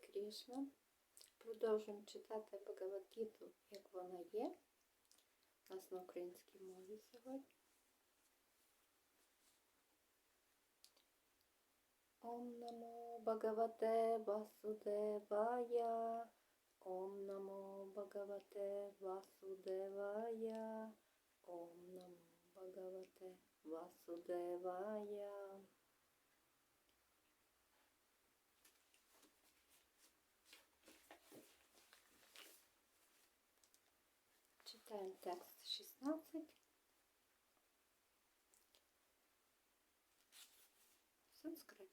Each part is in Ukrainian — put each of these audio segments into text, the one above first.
Крішна. Продовжуємо читати Багавадгіту, як вона є. У нас на українській мові сьогодні. Ом намо Бхагавате Васудевая. Ом намо Бхагавате Васудевая. Ом намо Бхагавате Васудевая. Читаємо текст 16. Санскрит.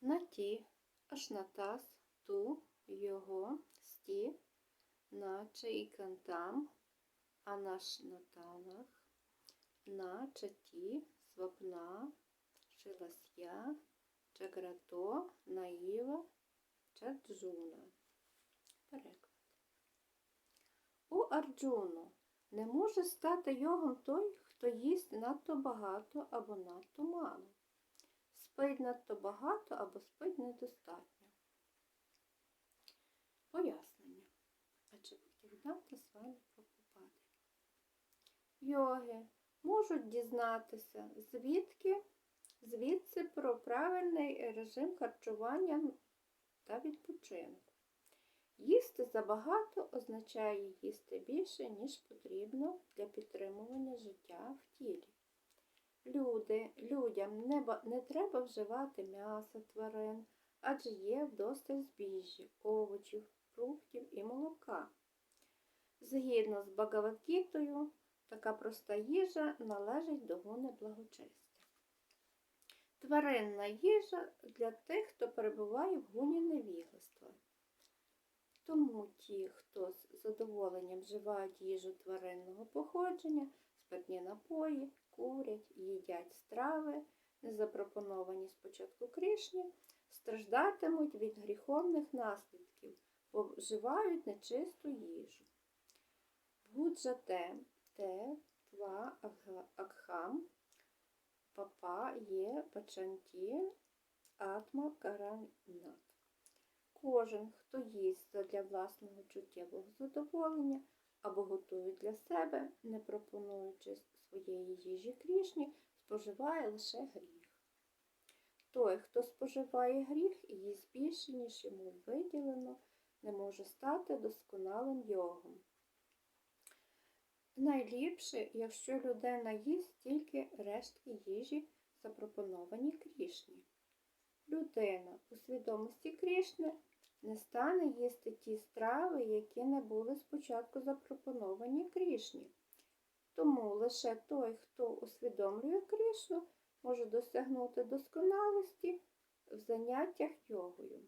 Наті, ашнатас, ту, його, сті, наче і кантам, анашнатанах, на чаті, свапна, шиласya, чаграто, наїва, чаджуна. Переклад. У Арджуну не може стати йогом той, хто їсть надто багато або надто мало, спить надто багато або спить недостатньо. Пояснення. А чи Бхактивіданта з вами покупати? Йоги можуть дізнатися, звідки, звідси про правильний режим харчування та відпочинку. Їсти забагато означає їсти більше, ніж потрібно для підтримування життя в тілі. Люди, людям не, не треба вживати м'яса тварин, адже є вдосталь збіжжя, овочів, фруктів і молока. Згідно з Багавадгітою, така проста їжа належить до гуни благочестя. Тваринна їжа для тих, хто перебуває в гуні невігластва. Тому ті, хто з задоволенням вживають їжу тваринного походження, спиртні напої, курять, їдять страви, запропоновані спочатку Кришні, страждатимуть від гріховних наслідків, бо вживають нечисту їжу. Гуджате те тва акхам папа є пачанті атма каранат. Кожен, хто їсть для власного чуттєвого задоволення або готує для себе, не пропонуючи своєї їжі Крішні, споживає лише гріх. Той, хто споживає гріх і їсть більше, ніж йому виділено, не може стати досконалим йогом. Найліпше, якщо людина їсть тільки рештки їжі, запропоновані Крішні. Людина у свідомості Крішни не стане їсти ті страви, які не були спочатку запропоновані Крішні. Тому лише той, хто усвідомлює Крішну, може досягнути досконалості в заняттях йогою.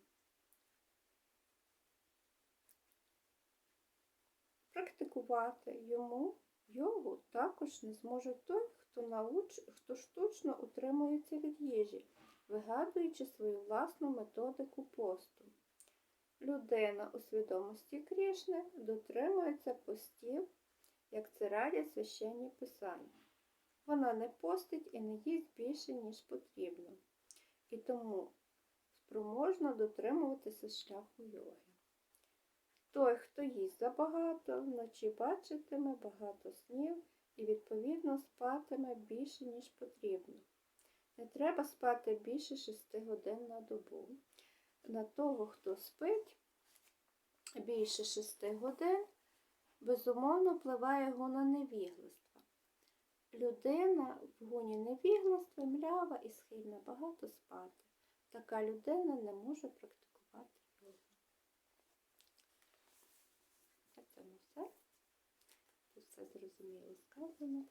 Практикувати йому йогу також не зможе той, хто, науч... хто штучно утримується від їжі, вигадуючи свою власну методику посту. Людина у свідомості Крішни дотримується постів, як це радять священні писання. Вона не постить і не їсть більше, ніж потрібно, і тому спроможна дотримуватися шляху йоги. Той, хто їсть забагато, вночі бачитиме багато снів і, відповідно, спатиме більше, ніж потрібно. Не треба спати більше 6 годин на добу. На того, хто спить більше 6 годин, безумовно впливає гуна невігластва. Людина в гуні невігластва млява і схильна багато спати. Така людина не може практикувати йогу. Цьому все. Тут все зрозуміло сказано.